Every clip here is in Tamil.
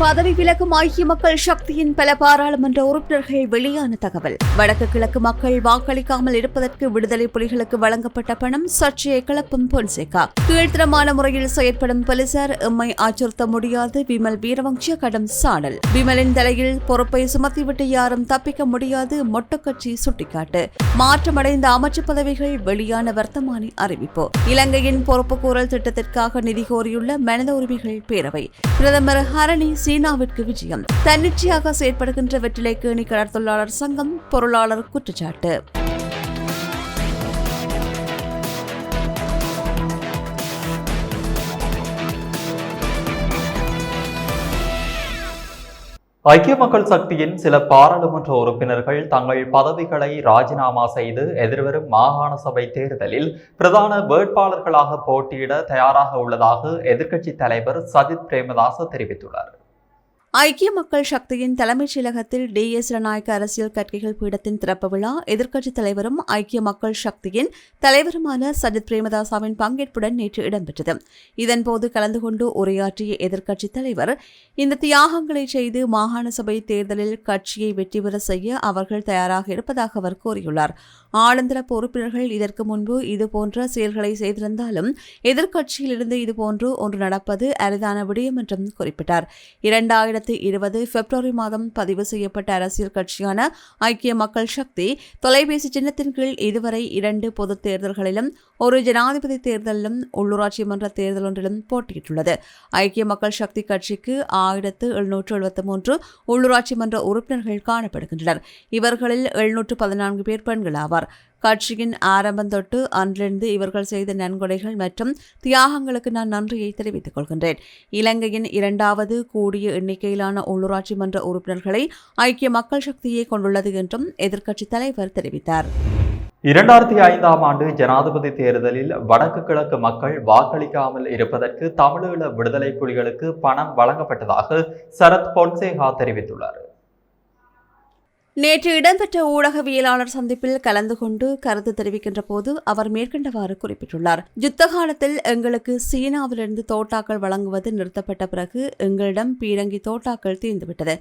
பதவி விலகும் ஐக்கிய மக்கள் சக்தியின் பல பாராளுமன்ற உறுப்பினர்கள் வெளியான தகவல். வடக்கு கிழக்கு மக்கள் வாக்களிக்காமல் இருப்பதற்கு விடுதலை புலிகளுக்கு வழங்கப்பட்ட பணம் சர்ச்சையை கிளப்பும் பொன்சேகா. கீழ்த்தரமான முறையில் செயற்படும் போலீசார் எம்மை அச்சுறுத்த முடியாது விமல் வீரவங்ச கடும் சாடல். விமலின் தலையில் பொறுப்பை சுமத்திவிட்டு யாரும் தப்பிக்க முடியாது மொட்டுக்கட்சி சுட்டிக்காட்டு. மாற்றமடைந்த அமைச்சு பதவிகள் வெளியான வர்த்தமானி அறிவிப்பு. இலங்கையின் பொறுப்புக்கூறல் திட்டத்திற்காக நிதி கோரியுள்ள மனித உரிமைகள் பேரவை. பிரதமர் ஹரணி சீனாவிற்கு விஜயம். தன்னிச்சையாக செயற்படுகின்ற வெற்றிலை கேணி கடற்தொழிலாளர் சங்கம் பொருளாளர் குற்றச்சாட்டு. ஐக்கிய மக்கள் சக்தியின் சில பாராளுமன்ற உறுப்பினர்கள் தங்கள் பதவிகளை ராஜினாமா செய்து எதிர்வரும் மாகாண சபை தேர்தலில் பிரதான வேட்பாளர்களாக போட்டியிட தயாராக உள்ளதாக எதிர்க்கட்சித் தலைவர் சஜித் பிரேமதாச தெரிவித்துள்ளார். ஐக்கிய மக்கள் சக்தியின் தலைமைச் செயலகத்தில் டி எஸ் ஜனநாயக அரசியல் கட்கைகள் பீடத்தின் திறப்பு விழா. எதிர்க்கட்சித் தலைவரும் ஐக்கிய மக்கள் சக்தியின் தலைவருமான சஜித் பிரேமதாசாவின் பங்கேற்புடன் நேற்று இடம்பெற்றது. இதன்போது கலந்து கொண்டு உரையாற்றிய எதிர்க்கட்சித் தலைவர் இந்த தியாகங்களை செய்து மாகாண சபை தேர்தலில் கட்சியை வெற்றி பெற செய்ய அவர்கள் தயாராக இருப்பதாக அவர் கூறியுள்ளார். ஆளுந்தர பொறுப்பினர்கள் இதற்கு முன்பு இதுபோன்ற செயல்களை செய்திருந்தாலும் எதிர்க்கட்சியிலிருந்து இதுபோன்று ஒன்று நடப்பது அரிதான விடயம் என்றும் குறிப்பிட்டார். இரண்டாயிரத்தி இருபது பிப்ரவரி மாதம் பதிவு செய்யப்பட்ட அரசியல் கட்சியான ஐக்கிய மக்கள் சக்தி தொலைபேசி சின்னத்தின் கீழ் இதுவரை இரண்டு பொதுத் தேர்தல்களிலும் ஒரு ஜனாதிபதி தேர்தலிலும் உள்ளூராட்சி மன்ற தேர்தல் ஒன்றிலும் போட்டியிட்டுள்ளது. ஐக்கிய மக்கள் சக்தி கட்சிக்கு ஆயிரத்து எழுநூற்று எழுபத்தி மூன்று உள்ளூராட்சி மன்ற உறுப்பினர்கள் காணப்படுகின்றனர். இவர்களில் எழுநூற்று பதினான்கு பேர் பெண்கள் ஆவார். கட்சியின் ஆரம்பம் தொட்டு அன்றிருந்து இவர்கள் செய்த நன்கொடைகள் மற்றும் தியாகங்களுக்கு நான் நன்றியை தெரிவித்துக் கொள்கின்றேன். இலங்கையின் இரண்டாவது கூடிய எண்ணிக்கையிலான உள்ளூராட்சி மன்ற உறுப்பினர்களை ஐக்கிய மக்கள் சக்தியை கொண்டுள்ளது என்றும் எதிர்க்கட்சித் தலைவர் தெரிவித்தார். இரண்டாயிரத்தி ஐந்தாம் ஆண்டு ஜனாதிபதி தேர்தலில் வடக்கு கிழக்கு மக்கள் வாக்களிக்காமல் இருப்பதற்கு தமிழீழ விடுதலை புலிகளுக்கு பணம் வழங்கப்பட்டதாக சரத் பொன்சேகா தெரிவித்துள்ளார். நேற்று இடம்பெற்ற ஊடகவியலாளர் சந்திப்பில் கலந்து கொண்டு கருத்து தெரிவிக்கின்ற போது அவர் மேற்கண்டவாறு குறிப்பிட்டுள்ளார். யுத்த காலத்தில் எங்களுக்கு சீனாவிலிருந்து தோட்டாக்கள் வழங்குவது நிறுத்தப்பட்ட பிறகு எங்களிடம் பீரங்கி தோட்டாக்கள் தீர்ந்துவிட்டது.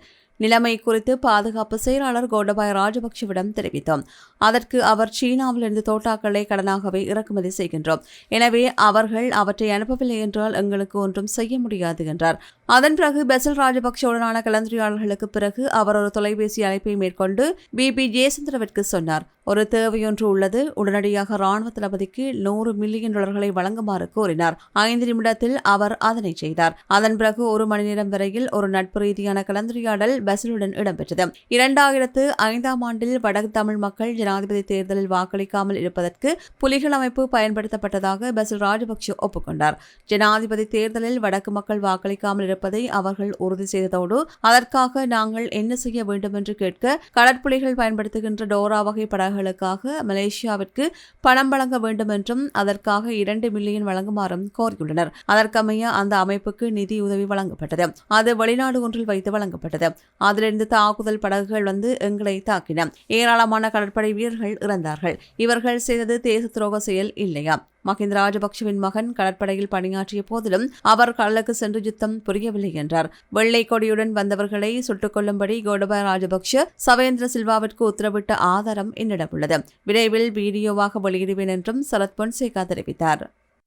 நிலைமை குறித்து பாதுகாப்பு செயலாளர் கோடபாய ராஜபக்சவிடம் தெரிவித்தோம். அதற்கு அவர் சீனாவிலிருந்து தோட்டாக்களை கடனாகவே இறக்குமதி செய்கின்றோம். எனவே அவர்கள் அவற்றை அனுப்பவில்லை என்றால் எங்களுக்கு ஒன்றும் செய்ய முடியாது என்றார். அதன் பிறகு பெசல் ராஜபக்சவுடனான கலந்துரையாடல்களுக்கு பிறகு அவர் ஒரு தொலைபேசி அழைப்பை மேற்கொண்டு பிபி ஜெயசந்திரவிற்கு சொன்னார். ஒரு தேவையொன்று உள்ளது. உடனடியாக ராணுவ தளபதிக்கு நூறு மில்லியன் டாலர்களை வழங்குமாறு கோரினார். ஐந்து நிமிடத்தில் அவர் அதனை செய்தார். அதன் பிறகு ஒரு மணி நேரம் வரையில் ஒரு நட்பு ரீதியான கலந்துரையாடல் பசிலுடன் இடம்பெற்றது. இரண்டாயிரத்து ஐந்தாம் ஆண்டில் வடக்கு தமிழ் மக்கள் ஜனாதிபதி தேர்தலில் வாக்களிக்காமல் இருப்பதற்கு புலிகள் அமைப்பு பயன்படுத்தப்பட்டதாக பசில் ராஜபக்ஷ ஒப்புக்கொண்டார். ஜனாதிபதி தேர்தலில் வடக்கு மக்கள் வாக்களிக்காமல் இருப்பதை அவர்கள் உறுதி செய்ததோடு அதற்காக நாங்கள் என்ன செய்ய வேண்டும் என்று கேட்க கடற்புலிகள் பயன்படுத்துகின்ற டோரா வகை படகுகளுக்காக மலேசியாவிற்கு பணம் வழங்க வேண்டும் என்றும் அதற்காக இரண்டு மில்லியன் வழங்குமாறும் கோரியுள்ளனர். அதற்கமைய அந்த அமைப்புக்கு நிதி உதவி வழங்கப்பட்டது. அது வெளிநாடு ஒன்றில் வைத்து வழங்கப்பட்டது. அதிலிருந்து தாக்குதல் படகுகள் வந்து எங்களை தாக்கின. ஏராளமான கடற்படை வீரர்கள் இறந்தார்கள். இவர்கள் செய்தது தேச துரோக செயல் இல்லையா? மஹிந்த ராஜபக்சவின் மகன் கடற்படையில் பணியாற்றிய போதிலும் அவர் கடலுக்கு சென்று யுத்தம் புரியவில்லை என்றார். வெள்ளை கொடியுடன் வந்தவர்களை சுட்டுக் கொள்ளும்படி கோடபாய ராஜபக்ஷ சவேந்திர சில்வாவிற்கு உத்தரவிட்ட ஆதாரம் என்னிடம் உள்ளது. விரைவில் வீடியோவாக வெளியிடுவேன் என்றும் சரத் பொன்சேகா தெரிவித்தார்.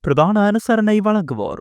பிரதான அனுசரணை வழங்குவோர்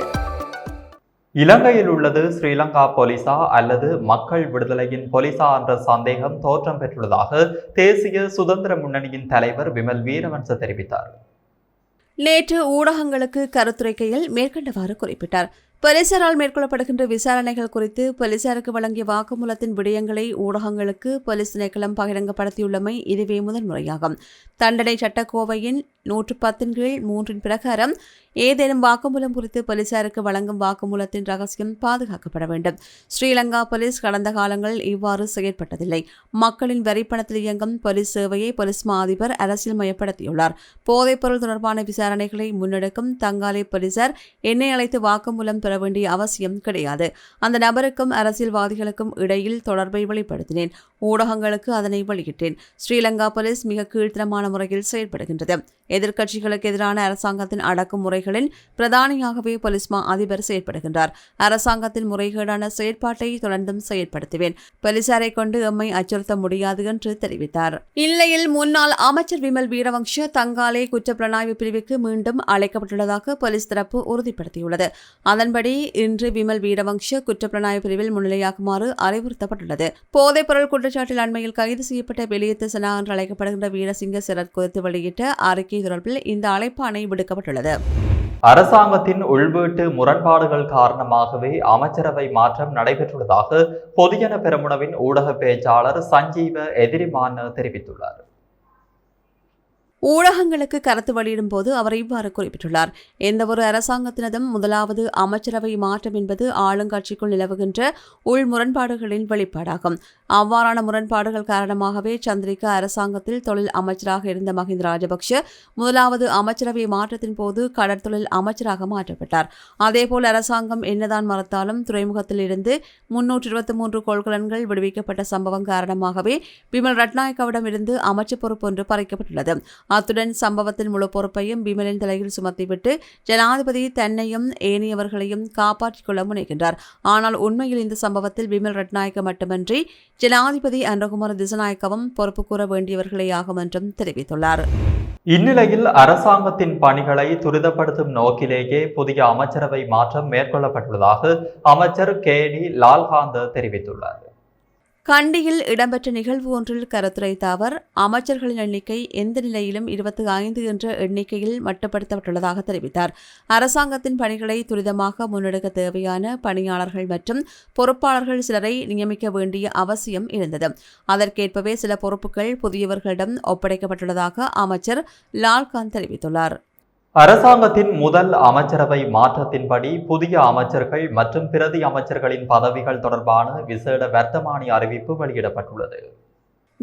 இலங்கையில் உள்ளது ஸ்ரீலங்கா போலீசா அல்லது மக்கள் விடுதலையின் போலீசா என்ற சந்தேகம் தோற்றம் பெற்றுள்ளதாக தேசிய சுதந்திர முன்னணியின் தலைவர் விமல் வீரவன்ச தெரிவித்தார். நேற்று ஊடகங்களுக்கு கருத்துரைக்கையில் மேற்கண்டவாறு குறிப்பிட்டார். போலீசாரால் மேற்கொள்ளப்படுகின்ற விசாரணைகள் குறித்து போலீசாருக்கு வழங்கிய வாக்குமூலத்தின் விடயங்களை ஊடகங்களுக்கு போலீஸ் திணைக்களம் பகிரங்கப்படுத்தியுள்ளமை இதுவே முதன்முறையாகும். தண்டனை சட்டக்கோவையின் நூற்று பத்தின் கீழ் மூன்றின் பிரகாரம் ஏதேனும் வாக்குமூலம் குறித்து போலீசாருக்கு வழங்கும் வாக்குமூலத்தின் ரகசியம் பாதுகாக்கப்பட வேண்டும். ஸ்ரீலங்கா போலீஸ் கடந்த காலங்களில் இவ்வாறு செயற்பட்டதில்லை. மக்களின் வரிப்பணத்தில் இயங்கும் போலீஸ் சேவையை போலீஸ் மா அதிபர் அரசியல் மயப்படுத்தியுள்ளார். போதைப்பொருள் தொடர்பான விசாரணைகளை முன்னெடுக்கும் தங்காலை போலீசார் என்னை அழைத்து வாக்குமூலம் பெற வேண்டிய அவசியம் கிடையாது. அந்த நபருக்கும் அரசியல்வாதிகளுக்கும் இடையில் தொடர்பை வெளிப்படுத்தினேன். ஊடகங்களுக்கு அதனை வெளியிட்டேன். ஸ்ரீலங்கா போலீஸ் மிக கீழ்த்தரமான முறையில் செயல்படுகின்றது எதிர்க்கட்சிகளுக்கு எதிரான அரசாங்கத்தின் அடக்குமுறைகளில் பிரதானியாகவே பலிஸ்மா அதிபர் செயற்படுகின்றார். அரசாங்கத்தின் முறைகேடான செயற்பாட்டை தொடர்ந்தும் செயற்படுத்துவேன். போலீசாரை கொண்டு எம்மை அச்சுறுத்த முடியாது என்று தெரிவித்தார். இந்நிலையில் முன்னாள் அமைச்சர் விமல் வீரவங்ஷ தங்காலே குற்றப்புலனாய்வு பிரிவுக்கு மீண்டும் அழைக்கப்பட்டுள்ளதாக போலீஸ் தரப்பு உறுதிப்படுத்தியுள்ளது. அதன்படி இன்று விமல் வீரவங்ஷ குற்றப்புலனாய்வு பிரிவில் முன்னிலையாகுமாறு அறிவுறுத்தப்பட்டுள்ளது. போதைப்பொருள் குற்றச்சாட்டில் அண்மையில் கைது செய்யப்பட்ட வெளியத்து சனா என்று அழைக்கப்படுகின்ற வீரசிங்க சிறர் குறித்து வெளியிட்ட அறிக்கை தொடர்பில் இந்த அழைப்பாணை விடுக்கப்பட்டுள்ளது. அரசாங்கத்தின் உள்வீட்டு முரண்பாடுகள் காரணமாகவே அமைச்சரவை மாற்றம் நடைபெற்றுள்ளதாக பொதுஜன பெரமுனவின் ஊடக பேச்சாளர் சஞ்சீவ எதிரிமான தெரிவித்துள்ளார். ஊடகங்களுக்கு கருத்து வெளியிடும் போது அவர் இவ்வாறு குறிப்பிட்டுள்ளார். எந்தவொரு அரசாங்கத்தினதும் முதலாவது அமைச்சரவை மாற்றம் என்பது ஆளுங்கட்சிக்குள் நிலவுகின்ற உள் முரண்பாடுகளின் வெளிப்பாடாகும். அவ்வாறான முரண்பாடுகள் காரணமாகவே சந்திரிகா அரசாங்கத்தில் தொழில் அமைச்சராக இருந்த மஹிந்த ராஜபக்ஷ முதலாவது அமைச்சரவை மாற்றத்தின் போது கடற்தொழில் அமைச்சராக மாற்றப்பட்டார். அதேபோல் அரசாங்கம் என்னதான் மறுத்தாலும் துறைமுகத்தில் இருந்து முன்னூற்று இருபத்தி மூன்று கொள்கலன்கள் விடுவிக்கப்பட்ட சம்பவம் காரணமாகவே பிமல் ரட்நாயக்கவிடம் இருந்து அமைச்சர் பொறுப்பு ஒன்று பறிக்கப்பட்டுள்ளது. அத்துடன் சம்பவத்தின் முழு பொறுப்பையும் பிமலின் தலையில் சுமத்திவிட்டு ஜனாதிபதி தன்னையும் ஏனையவர்களையும் காப்பாற்றிக் கொள்ள முனைகின்றார். ஆனால் உண்மையில் இந்த சம்பவத்தில் பிமல் ரட்நாயக்க மட்டுமன்றி ஜனாதிபதி அன்றகுமார திசநாயக்கவும் பொறுப்பு கூற வேண்டியவர்களே ஆகும் என்றும் தெரிவித்துள்ளார். இந்நிலையில் அரசாங்கத்தின் பணிகளை துரிதப்படுத்தும் நோக்கிலேயே புதிய அமைச்சரவை மாற்றம் மேற்கொள்ளப்பட்டுள்ளதாக அமைச்சர் கே டி லால்காந்த தெரிவித்துள்ளார். கண்டியில் இடம்பெற்ற நிகழ்வு ஒன்றில் கருத்துரைத்த அவர் அமைச்சர்களின் எண்ணிக்கை எந்த நிலையிலும் இருபத்தி ஐந்து என்ற எண்ணிக்கையில் மட்டுப்படுத்தப்பட்டுள்ளதாக தெரிவித்தார். அரசாங்கத்தின் பணிகளை துரிதமாக முன்னெடுக்க தேவையான பணியாளர்கள் மற்றும் பொறுப்பாளர்கள் சிலரை நியமிக்க வேண்டிய அவசியம் இருந்தது. அதற்கேற்பவே சில பொறுப்புகள் புதியவர்களிடம் ஒப்படைக்கப்பட்டுள்ளதாக அமைச்சர் லால்காந்த் தெரிவித்துள்ளார். அரசாங்கத்தின் முதல் அமைச்சரவை மாற்றத்தின்படி புதிய அமைச்சர்கள் மற்றும் பிரதி அமைச்சர்களின் பதவிகள் தொடர்பான விசேட வர்த்தமானி அறிவிப்பு வெளியிடப்பட்டுள்ளது.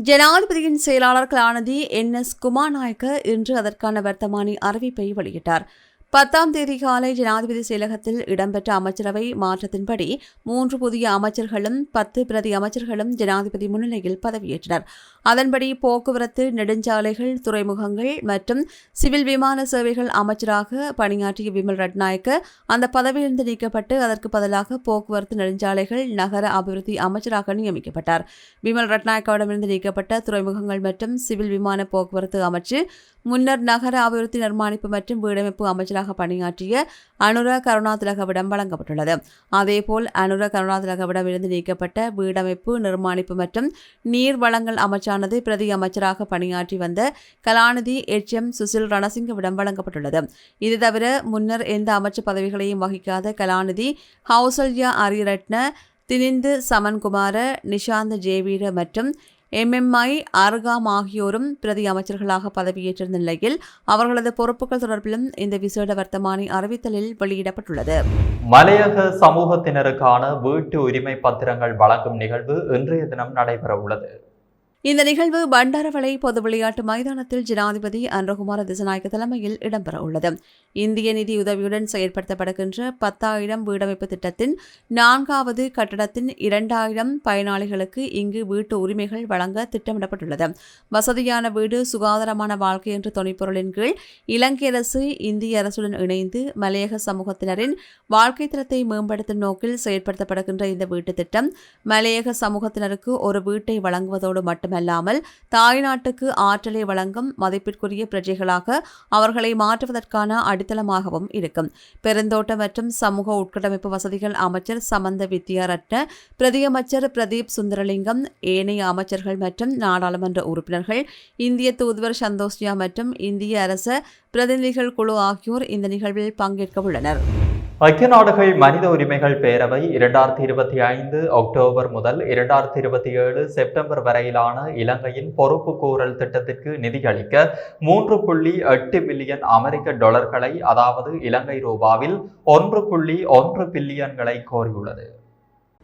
ஜனாதிபதியின் செயலாளர் கலாநிதி என் எஸ் குமாநாயக்க இன்று அதற்கான வர்த்தமானி அறிவிப்பை வெளியிட்டார். பத்தாம் தேதி காலை ஜனாதிபதி செயலகத்தில் இடம்பெற்ற அமைச்சரவை மாற்றத்தின்படி மூன்று புதிய அமைச்சர்களும் பத்து பிரதி அமைச்சர்களும் ஜனாதிபதி முன்னிலையில் பதவியேற்றனர். அதன்படி போக்குவரத்து நெடுஞ்சாலைகள் துறைமுகங்கள் மற்றும் சிவில் விமான சேவைகள் அமைச்சராக பணியாற்றிய விமல் ரட்நாயக்க அந்த பதவியிலிருந்து நீக்கப்பட்டு அதற்கு பதிலாக போக்குவரத்து நெடுஞ்சாலைகள் நகர அபிவிருத்தி அமைச்சராக நியமிக்கப்பட்டார். விமல் ரட்நாயக்காவிடமிருந்து நீக்கப்பட்ட துறைமுகங்கள் மற்றும் சிவில் விமான போக்குவரத்து அமைச்சு முன்னர் நகர அபிவிருத்தி நிர்மாணிப்பு மற்றும் வீடமைப்பு அமைச்சராக பணியாற்றிய அனுர கருணாதிலகவிடம் வழங்கப்பட்டுள்ளது. அதேபோல் அனுர கருணாதிலகவிடம் இருந்து நீக்கப்பட்ட வீடமைப்பு நிர்மாணிப்பு மற்றும் நீர் வளங்கள் அமைச்சானது பிரதி அமைச்சராக பணியாற்றி வந்த கலாநிதி எச். எம். சுசில் ரணசிங்கவிடம் வழங்கப்பட்டுள்ளது. இது தவிர முன்னர் எந்த அமைச்சு பதவிகளையும் வகிக்காத கலாநிதி ஹவுசல்யா அரியரட்ன தினிந்து சமன்குமார நிஷாந்த் ஜேவீர மற்றும் எம்எம்ஐ அர்காம் ஆகியோரும் பிரதி அமைச்சர்களாக பதவியேற்றிருந்த நிலையில் அவர்களது பொறுப்புகள் தொடர்பிலும் இந்த விசேட வர்த்தமானி அறிவித்தலில் வெளியிடப்பட்டுள்ளது. மலையக சமூகத்தினருக்கான வீட்டு உரிமை பத்திரங்கள் வழங்கும் நிகழ்வு இன்றைய தினம் நடைபெற உள்ளது இந்த நிகழ்வு பண்டாரவளை பொது விளையாட்டு மைதானத்தில் ஜனாதிபதி அன்றகுமார திசநாயக்க தலைமையில் இடம்பெற உள்ளது. இந்திய நிதி உதவியுடன் செயற்படுத்தப்படுகின்ற பத்தாயிரம் வீடமைப்பு திட்டத்தின் நான்காவது கட்டடத்தின் இரண்டாயிரம் பயனாளிகளுக்கு இங்கு வீட்டு உரிமைகள் வழங்க திட்டமிடப்பட்டுள்ளது. வசதியான வீடு சுகாதாரமான வாழ்க்கை என்ற துணைப்பொருளின் கீழ் இலங்கை அரசு இந்திய அரசுடன் இணைந்து மலையக சமூகத்தினரின் வாழ்க்கை தரத்தை மேம்படுத்தும் நோக்கில் செயற்படுத்தப்படுகின்ற இந்த வீட்டுத் திட்டம் மலையக சமூகத்தினருக்கு ஒரு வீட்டை வழங்குவதோடு மட்டும் மட்டுமல்லாமல் தாய்நாட்டுக்கு ஆற்றலை வழங்கும் மதிப்பிற்குரிய பிரஜைகளாக அவர்களை மாற்றுவதற்கான அடித்தளமாகவும் இருக்கும். பெருந்தோட்ட மற்றும் சமூக உட்கட்டமைப்பு வசதிகள் அமைச்சர் சமந்த வித்யாரட்ன பிரதியமைச்சர் பிரதீப் சுந்தரலிங்கம் ஏனைய அமைச்சர்கள் மற்றும் நாடாளுமன்ற உறுப்பினர்கள் இந்திய தூதுவர் சந்தோஷ்யா மற்றும் இந்திய அரச பிரதிநிதிகள் குழு ஆகியோர் இந்த நிகழ்வில் பங்கேற்க உள்ளனர். ஐக்கிய நாடுகள் மனித உரிமைகள் பேரவை இரண்டாயிரத்தி இருபத்தி ஐந்து அக்டோபர் முதல் இரண்டாயிரத்தி இருபத்தி ஏழு செப்டம்பர் வரையிலான இலங்கையின் பொறுப்புக்கூறல் திட்டத்திற்கு நிதியளிக்க மூன்று புள்ளி எட்டு பில்லியன் அமெரிக்க டாலர்களை அதாவது இலங்கை ரூபாவில் ஒன்று புள்ளி ஒன்று பில்லியன்களை கோரியுள்ளது.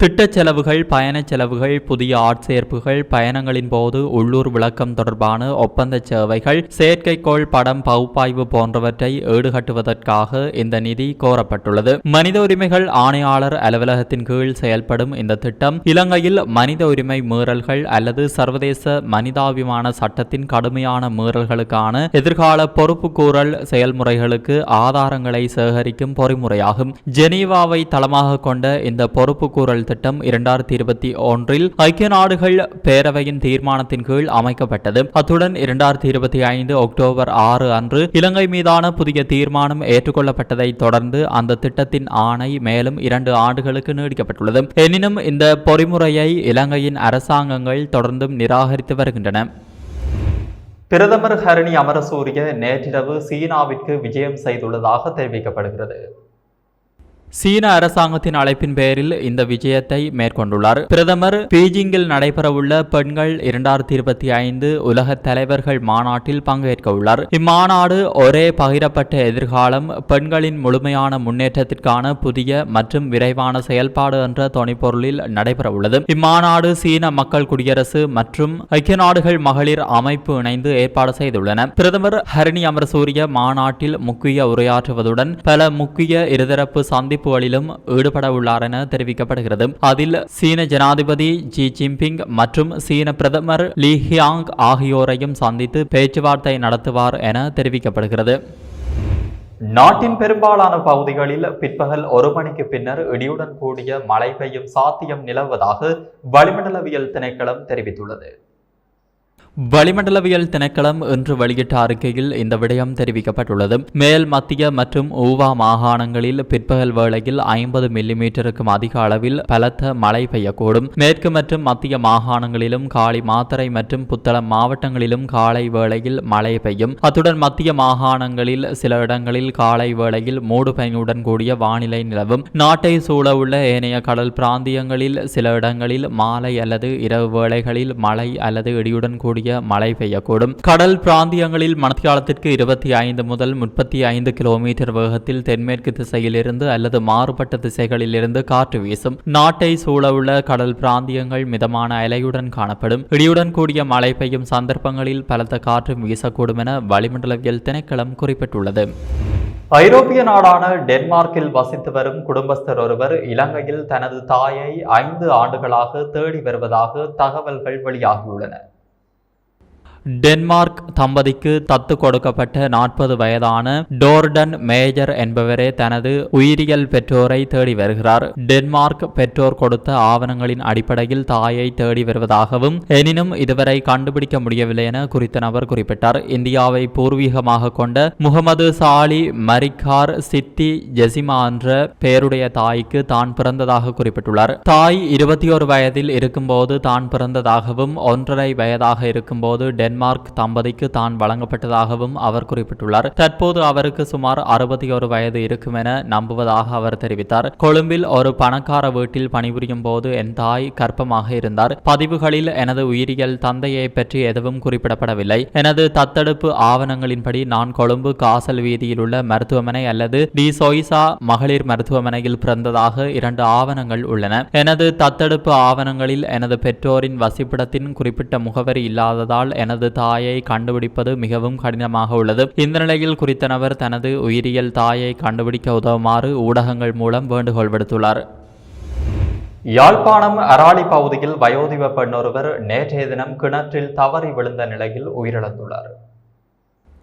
திட்டச் செலவுகள் பயணச் செலவுகள் புதிய ஆட்சேர்ப்புகள் பயணங்களின் போது உள்ளூர் விளக்கம் தொடர்பான ஒப்பந்த சேவைகள் செயற்கைக்கோள் படம் பகுப்பாய்வு போன்றவற்றை ஈடுகட்டுவதற்காக இந்த நிதி கோரப்பட்டுள்ளது. மனித உரிமைகள் ஆணையாளர் அலுவலகத்தின் கீழ் செயல்படும் இந்த திட்டம் இலங்கையில் மனித உரிமை மீறல்கள் அல்லது சர்வதேச மனிதாபிமான சட்டத்தின் கடுமையான மீறல்களுக்கான எதிர்கால பொறுப்புக்கூறல் செயல்முறைகளுக்கு ஆதாரங்களை சேகரிக்கும் பொறிமுறையாகும். ஜெனீவாவை தளமாக கொண்ட இந்த பொறுப்புக்கூறல் திட்டம் இரண்டாயிரத்தி இருபத்தி ஒன்றில் ஐக்கிய நாடுகள் பேரவையின் தீர்மானத்தின் கீழ் அமைக்கப்பட்டது. அத்துடன் இரண்டாயிரத்தி இருபத்தி ஐந்து அக்டோபர் ஆறு அன்று இலங்கை மீதான புதிய தீர்மானம் ஏற்றுக்கொள்ளப்பட்டதை தொடர்ந்து அந்த திட்டத்தின் ஆணை மேலும் இரண்டு ஆண்டுகளுக்கு நீடிக்கப்பட்டுள்ளது. எனினும் இந்த பொறிமுறையை இலங்கையின் அரசாங்கங்கள் தொடர்ந்தும் நிராகரித்து வருகின்றன. பிரதமர் ஹரணி அமரசூரிய நேற்றிரவு சீனாவிற்கு விஜயம் செய்துள்ளதாக தெரிவிக்கப்படுகிறது. சீன அரசாங்கத்தின் அழைப்பின் பேரில் இந்த விஜயத்தை மேற்கொண்டுள்ளார். பிரதமர் பீஜிங்கில் நடைபெறவுள்ள பெண்கள் இரண்டாயிரத்தி இருபத்தி ஐந்து உலக தலைவர்கள் மாநாட்டில் பங்கேற்க உள்ளார் இம்மாநாடு ஒரே பகிரப்பட்ட எதிர்காலம் பெண்களின் முழுமையான முன்னேற்றத்திற்கான புதிய மற்றும் விரைவான செயல்பாடு என்ற தொனிப்பொருளில் நடைபெறவுள்ளது. இம்மாநாடு சீன மக்கள் குடியரசு மற்றும் ஐக்கிய நாடுகள் மகளிர் அமைப்பு இணைந்து ஏற்பாடு செய்துள்ளன. பிரதமர் ஹரணி அமரசூரிய மாநாட்டில் முக்கிய உரையாற்றுவதுடன் பல முக்கிய இருதரப்பு சந்திப்பு சந்திப்புகளிலும் ஈடுபட உள்ளார் என தெரிவிக்கப்படுகிறது. அதில் சீன ஜனாதிபதி ஜி ஜின்பிங் மற்றும் சீன பிரதமர் லீ ஹியாங் ஆகியோரையும் சந்தித்து பேச்சுவார்த்தை நடத்துவார் என தெரிவிக்கப்படுகிறது. நாட்டின் பெரும்பாலான பகுதிகளில் பிற்பகல் ஒரு மணிக்கு பின்னர் இடியுடன் கூடிய மழை பெய்யும் சாத்தியம் நிலவுவதாக வளிமண்டலவியல் திணைக்களம் தெரிவித்துள்ளது. வளிமண்டலவியல் திணைக்களம் இன்று வெளியிட்ட அறிக்கையில் இந்த விடயம் தெரிவிக்கப்பட்டுள்ளது. மேல் மத்திய மற்றும் ஊவா மாகாணங்களில் பிற்பகல் வேளையில் ஐம்பது மில்லிமீட்டருக்கும் அதிக அளவில் பலத்த மழை பெய்யக்கூடும். மேற்கு மற்றும் மத்திய மாகாணங்களிலும் காலி மாத்தறை மற்றும் புத்தளம் மாவட்டங்களிலும் காலை வேளையில் மழை பெய்யும். அத்துடன் மத்திய மாகாணங்களில் சில இடங்களில் காலை வேளையில் மூடு பயனுடன் கூடிய வானிலை நிலவும். நாட்டை சூழவுள்ள ஏனைய கடல் பிராந்தியங்களில் சில இடங்களில் மாலை அல்லது இரவு வேளைகளில் மழை அல்லது இடியுடன் கூடிய மழை பெய்யக்கூடும். கடல் பிராந்தியங்களில் மணத்தியாலத்திற்கு இருபத்தி ஐந்து முதல் முப்பத்தி ஐந்து கிலோமீட்டர் வேகத்தில் தென்மேற்கு திசையிலிருந்து அல்லது மாறுபட்ட திசைகளிலிருந்து காற்று வீசும். நாட்டை சூழவுள்ள கடல் பிராந்தியங்கள் மிதமான அலையுடன் காணப்படும். இடியுடன் கூடிய மழை பெய்யும் சந்தர்ப்பங்களில் பலத்த காற்று வீசக்கூடும் என வளிமண்டலவியல் திணைக்களம் குறிப்பிட்டுள்ளது. ஐரோப்பிய நாடான டென்மார்க்கில் வசித்து வரும் குடும்பஸ்தர் ஒருவர் இலங்கையில் தனது தாயை ஐந்து ஆண்டுகளாக தேடி வருவதாக தகவல்கள் வெளியாகியுள்ளன. டென்மார்க் தம்பதிக்கு தத்து கொடுக்கப்பட்ட நாற்பது வயதான டோர்டன் மேஜர் என்பவரே தனது உயிரியல் பெற்றோரை தேடி வருகிறார். டென்மார்க் பெற்றோர் கொடுத்த ஆவணங்களின் அடிப்படையில் தாயை தேடி வருவதாகவும் எனினும் இதுவரை கண்டுபிடிக்க முடியவில்லை என குறித்த நபர் குறிப்பிட்டார். இந்தியாவை பூர்வீகமாக கொண்ட முகமது சாலி மரிக்கார் சித்தி ஜெசிமா என்ற பெயருடைய தாய்க்கு தான் பிறந்ததாக குறிப்பிட்டுள்ளார். தாய் இருபத்தி ஒரு வயதில் இருக்கும்போது தான் பிறந்ததாகவும் ஒன்றரை வயதாக இருக்கும்போது டென்மார்க் தம்பதிக்கு தான் வழங்கப்பட்டதாகவும் அவர் குறிப்பிட்டுள்ளார். தற்போது அவருக்கு சுமார் அறுபத்தி ஒரு வயது இருக்கும் என நம்புவதாக அவர் தெரிவித்தார். கொழும்பில் ஒரு பணக்கார வீட்டில் பணிபுரியும் போது என் தாய் கர்ப்பமாக இருந்தார். பதிவுகளில் எனது உயிரியல் தந்தையை பற்றி எதுவும் குறிப்பிடப்படவில்லை. எனது தத்தெடுப்பு ஆவணங்களின்படி நான் கொழும்பு காசல் வீதியில் உள்ள மருத்துவமனை அல்லது டி சொய்சா மகளிர் மருத்துவமனையில் பிறந்ததாக இரண்டு ஆவணங்கள் உள்ளன. எனது தத்தெடுப்பு ஆவணங்களில் எனது பெற்றோரின் வசிப்பிடத்தின் குறிப்பிட்ட முகவரி இல்லாததால் எனது தாயை கண்டுபிடிப்பது மிகவும் கடினமாக உள்ளது. இந்த நிலையில் குறித்த நபர் தனது உயிரியல் தாயை கண்டுபிடிக்க உதவுமாறு ஊடகங்கள் மூலம் வேண்டுகோள் விடுத்துள்ளார். யாழ்ப்பாணம் அராளி பகுதியில் வயோதிப பெண்ணொருவர் நேற்றைய தினம் கிணற்றில் தவறி விழுந்த நிலையில் உயிரிழந்துள்ளார்.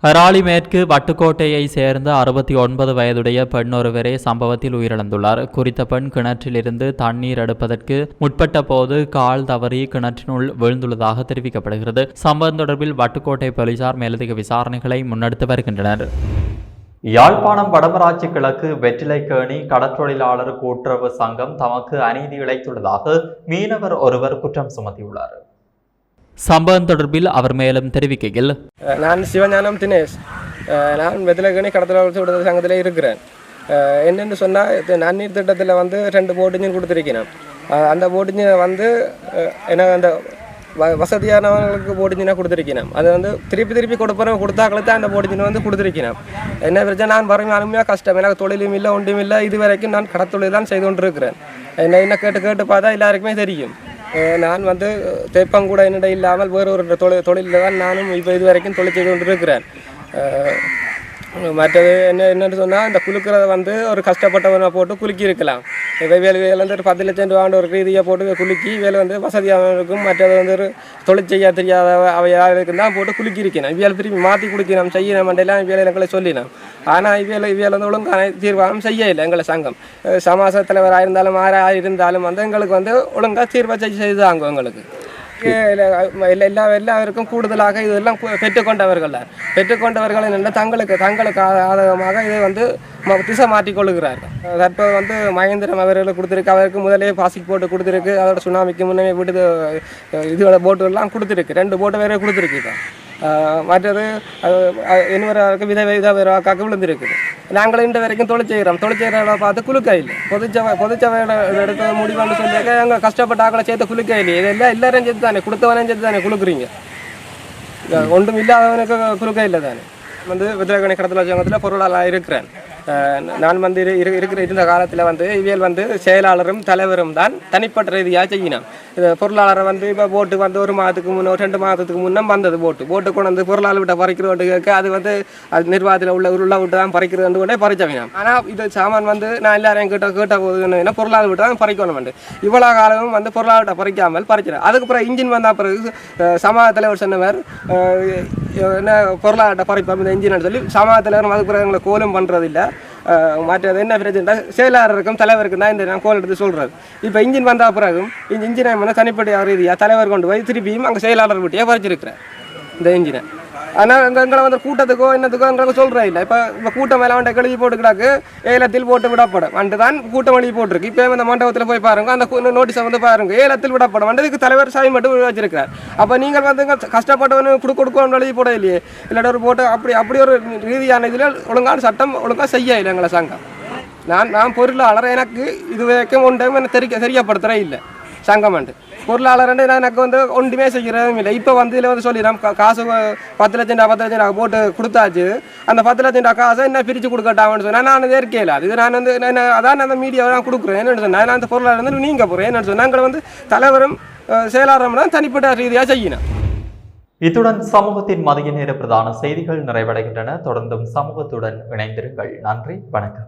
அராலிமேற்கு வட்டுக்கோட்டையை சேர்ந்த அறுபத்தி ஒன்பது வயதுடைய பெண் ஒருவரே சம்பவத்தில் உயிரிழந்துள்ளார். குறித்த பெண் கிணற்றிலிருந்து தண்ணீர் எடுப்பதற்கு முற்பட்ட போது கால் தவறி கிணற்றினுள் விழுந்துள்ளதாக தெரிவிக்கப்படுகிறது. சம்பவம் தொடர்பில் வட்டுக்கோட்டை போலீசார் மேலதிக விசாரணைகளை முன்னெடுத்து வருகின்றனர். யாழ்ப்பாணம் வடமராட்சி கிழக்கு வெற்றிலைக்கேணி கடற்றொழிலாளர் கூட்டுறவு சங்கம் தமக்கு அநீதி இழைத்துள்ளதாக மீனவர் ஒருவர் குற்றம் சுமத்தியுள்ளார். சம்பவம் தொடர்பில் அவர் மேலும் தெரிவிக்கையில் நான் சிவஞானம் தினேஷ் நான் வெதிலகணி கடத்தலாளர் விடுதலை சங்கத்தில் இருக்கிறேன் என்னென்னு சொன்னால் நன்னீர் திட்டத்தில் வந்து ரெண்டு போட்டிஞ்சும் கொடுத்துருக்கணும் அந்த போட்டிஞ்சு வந்து என்ன அந்த வ வசதியானவங்களுக்கு போட்டிஞ்சினா கொடுத்துருக்கிறேன் அது வந்து திருப்பி திருப்பி கொடுப்பறவங்க கொடுத்தாக்களை தான் அந்த போட்டிஞ்சினை வந்து கொடுத்துருக்கிறேன் என்ன பிரச்சனை நான் பாருங்க அருமையாக கஷ்டம் எனக்கு தொழிலும் இல்லை ஒன்றும் இல்லை இது வரைக்கும் நான் கடத்தொழில் தான் செய்து கொண்டிருக்கிறேன் என்ன என்ன கேட்டு கேட்டு பார்த்தா எல்லாருக்குமே தெரியும் நான் வந்து தேப்பங்கூட என்னிட இல்லாமல் வேறு ஒரு தொழில் தொழிலில் தான் நானும் இப்போ இது வரைக்கும் தொழில் செய்து கொண்டிருக்கிறேன் மற்றது என்ன என்னென்னு சொன்னால் இந்த குலுக்கிறத வந்து ஒரு கஷ்டப்பட்டவனை போட்டு குலுக்கி இருக்கலாம் இப்போ வேலை வேலை வந்து ஒரு பத்து லட்சம் ரூபாண்டு ஒரு ரீதியாக போட்டு குலுக்கி வேலை வந்து வசதியானவருக்கும் மற்றது வந்து ஒரு தொழில் செய்ய தெரியாத அவையாளுக்கு தான் போட்டு குலுக்கி இருக்கணும் இவியல் திருப்பி மாற்றி குடிக்கணும் செய்யணும் மண்டையெல்லாம் இவியல் எங்களை சொல்லினோம் ஆனால் இவியல் இவியல் வந்து ஒழுங்கான தீர்வாகம் செய்ய இல்லை எங்களை சங்கம் சமாச தலைவராக இருந்தாலும் ஆறாக இருந்தாலும் வந்து எங்களுக்கு வந்து ஒழுங்காக தீர்வை செய்து செய்தாங்க எங்களுக்கு எல்லா எல்லா எல்லாருக்கும் கூடுதலாக இதெல்லாம் பெற்றுக்கொண்டவர்கள். பெற்றுக்கொண்டவர்கள் என்னென்ன தங்களுக்கு தங்களுக்கு ஆதகமாக இதை வந்து திசை மாற்றிக் தற்போது வந்து மகேந்திரம் அவர்களுக்கு கொடுத்துருக்கு அவருக்கு முதலே பாசிக் போட்டு கொடுத்துருக்கு அதோட சுனாமிக்கு முன்னே விடுது போட்டு போட்டுலாம் கொடுத்துருக்கு. ரெண்டு போட்டு வேற கொடுத்துருக்கு இப்போ. மற்றது இன்னொரு வித வித காக்க விழுந்திருக்குது நாங்கள் இன்று வரைக்கும் தொழில் செய்கிறோம் தொழில் செய்கிறத பார்த்து குலுக்கையில் பொதுச்சவை பொதுச்சபை எடுத்த முடிவுன்னு சொல்லியாக்க எங்கள் கஷ்டப்பட்ட ஆக்களை சேர்த்து குலுக்கையில் இதெல்லாம் எல்லாரும் சேர்த்து தானே கொடுத்தவனையும் சேர்த்து தானே குலுக்குறீங்க ஒன்றும் இல்லாதவனுக்கு குலுக்கையில் தானே வந்து வித்ரகணி கடத்தல சங்கத்தில் பொருளாளராக இருக்கிறேன் நான் வந்து இரு இருக்கிற இருந்த காலத்தில் வந்து இவியல் வந்து செயலாளரும் தலைவரும் தான் தனிப்பட்ட ரீதியாக செய்யணும் இது பொருளாளரை வந்து இப்போ போட்டு வந்து ஒரு மாதத்துக்கு முன்னே ஒரு ரெண்டு மாதத்துக்கு முன்னே வந்தது போட்டு போட்டு கொண்டு வந்து பொருளாளர் விட்ட பறிக்கிறது கேட்க அது வந்து அது நிர்வாகத்தில் உள்ள உள்ள விட்டு தான் பறிக்கிறது கொண்டே பறிச்சவங்க ஆனால் இது சாமான் வந்து நான் எல்லாரையும் கேட்ட கேட்ட போது என்ன பொருளாளர் விட்டு தான் பறிக்கணும் வந்து. இவ்வளோ காலமும் வந்து பொருளாளர் விட்ட பறிக்காமல் பறிக்கிறேன் அதுக்கப்புறம் இன்ஜின் வந்த பிறகு அஹ், தலைவர் சொன்னவர் என்ன பொருளாதார பறிப்போம் இந்த இன்ஜின் சொல்லி சமாஜ தலைவர் அதுக்கப்புறம் எங்களை கோலும் பண்ணுறதில்ல மற்றது என்ன பிரச்சனை? செயலாளருக்கும் தலைவருக்கும் தான் இந்த நான் கோல் எடுத்து சொல்கிறது இப்போ இன்ஜின் வந்த பிறகும் இந்த இன்ஜினை தனிப்பட்ட ரீதியாக தலைவர் கொண்டு போய் திருப்பியும் அங்கே செயலாளர் வீட்டையே பறிச்சிருக்கிறேன் இந்த இன்ஜினை. ஆனால் எங்கள் எங்களை வந்து கூட்டத்துக்கோ என்னத்துக்கோ எங்களுக்கு சொல்கிறேன் இல்லை. இப்போ இப்போ கூட்டம் மேலே வந்துட்டு கழுவி போட்டு கிடக்கு ஏலத்தில் போட்டு விடப்படும். வந்து தான் கூட்டம் வழி போட்டிருக்கு. இப்போ இந்த மண்டபத்தில் போய் பாருங்க அந்த நோட்டீஸை வந்து பாருங்க. ஏலத்தில் விடப்படும். வந்ததுக்கு தலைவர் சாய் மட்டும் வச்சிருக்கிறார். அப்போ நீங்கள் வந்து கஷ்டப்பட்டவனு கொடு கொடுக்கணும் எழுதி போட இல்லையே. இல்லாட்டி ஒரு போட்டு அப்படி அப்படி ஒரு ரீதியான இதில் ஒழுங்கான சட்டம் ஒழுங்காக செய்ய இல்லை எங்களை சங்கம். நான் நான் பொருளாளர் எனக்கு இது வரைக்கும் ஒன் டைம் எனக்கு தெரிய தெரியப்படுத்துகிறேன் இல்லை. சங்கமண்டு நான் எனக்கு வந்து ஒன்றுமே செய்கிறதும் இல்லை இப்போ வந்து இதில் வந்து சொல்லிடுறோம் காசு பத்து லட்சம் ரூபா பத்து லட்சம் ரூபா போட்டு கொடுத்தாச்சு அந்த பத்து லட்சம் ரூபா காசை என்ன பிரித்து கொடுக்கட்டாமனு சொன்னால் நான் அது இருக்கல அது நான் வந்து நான் அதான் அந்த மீடியாவை நான் கொடுக்குறேன் என்னென்னு சொன்னால் நான் அந்த பொருளாளர் வந்து நீங்கள் போகிறேன் என்னென்னு சொன்னால் நாங்கள் வந்து தலைவரும் செயலாளரும் தான் தனிப்பட்ட ரீதியாக செய்யணும் இத்துடன் சமூகத்தின் மதிய நேர பிரதான செய்திகள் நிறைவடைகின்றன. தொடர்ந்தும் சமூகத்துடன் இணைந்திருங்கள். நன்றி. வணக்கம்.